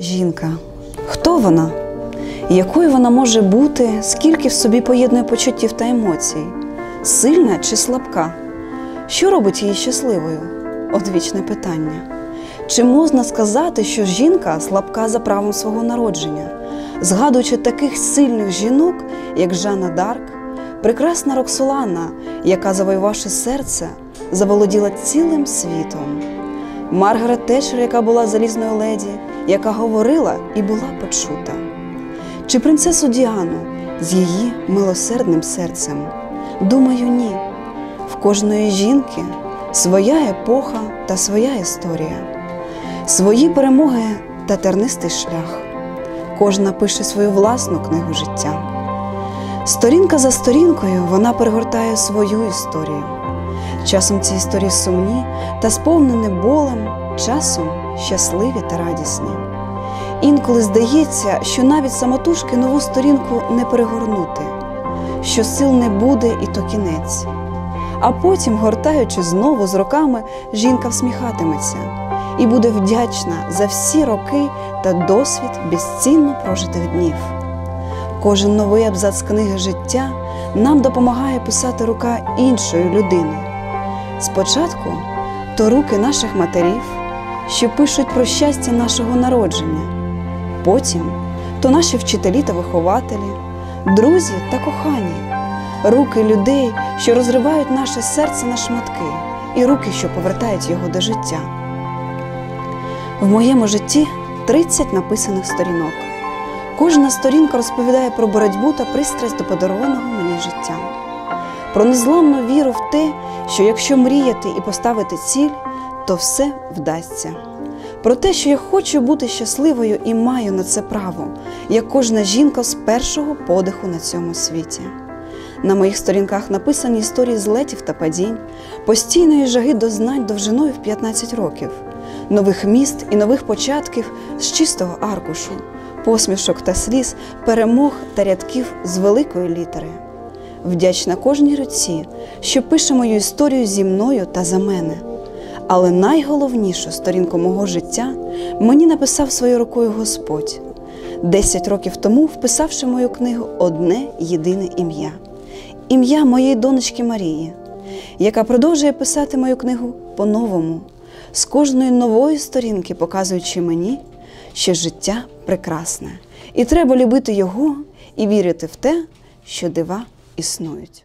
Жінка. Хто вона? Якою вона може бути, скільки в собі поєднує почуттів та емоцій? Сильна чи слабка? Що робить її щасливою? Одвічне питання. Чи можна сказати, що жінка слабка за правом свого народження, згадуючи таких сильних жінок, як Жанна Дарк, прекрасна Роксолана, яка, завоювавши серце, заволоділа цілим світом? Маргарет Тетчер, яка була залізною леді, яка говорила і була почута, чи принцесу Діану з її милосердним серцем? Думаю, ні. В кожної жінки своя епоха та своя історія, свої перемоги та тернистий шлях. Кожна пише свою власну книгу життя. Сторінка за сторінкою вона перегортає свою історію. Часом ці історії сумні та сповнені болем, часом щасливі та радісні. Інколи здається, що навіть самотужки нову сторінку не перегорнути, що сил не буде і то кінець. А потім, гортаючи знову з роками, жінка всміхатиметься і буде вдячна за всі роки та досвід безцінно прожитих днів. Кожен новий абзац книги життя нам допомагає писати рука іншої людини. Спочатку то руки наших матерів, що пишуть про щастя нашого народження, потім то наші вчителі та вихователі, друзі та кохані, руки людей, що розривають наше серце на шматки, і руки, що повертають його до життя. В моєму житті 30 написаних сторінок. Кожна сторінка розповідає про боротьбу та пристрасть до подарованого мені життя, про незламну віру в те, що якщо мріяти і поставити ціль, то все вдасться. Про те, що я хочу бути щасливою і маю на це право, як кожна жінка з першого подиху на цьому світі. На моїх сторінках написані історії злетів та падінь, постійної жаги до знань довжиною в 15 років, нових міст і нових початків з чистого аркушу, посмішок та сліз, перемог та рядків з великої літери. Вдячна кожній руці, що пише мою історію зі мною та за мене. Але найголовнішу сторінку мого життя мені написав своєю рукою Господь, десять років тому вписавши в мою книгу одне єдине ім'я. Ім'я моєї донечки Марії, яка продовжує писати мою книгу по-новому, з кожної нової сторінки, показуючи мені, що життя прекрасне, і треба любити його і вірити в те, що дива існують.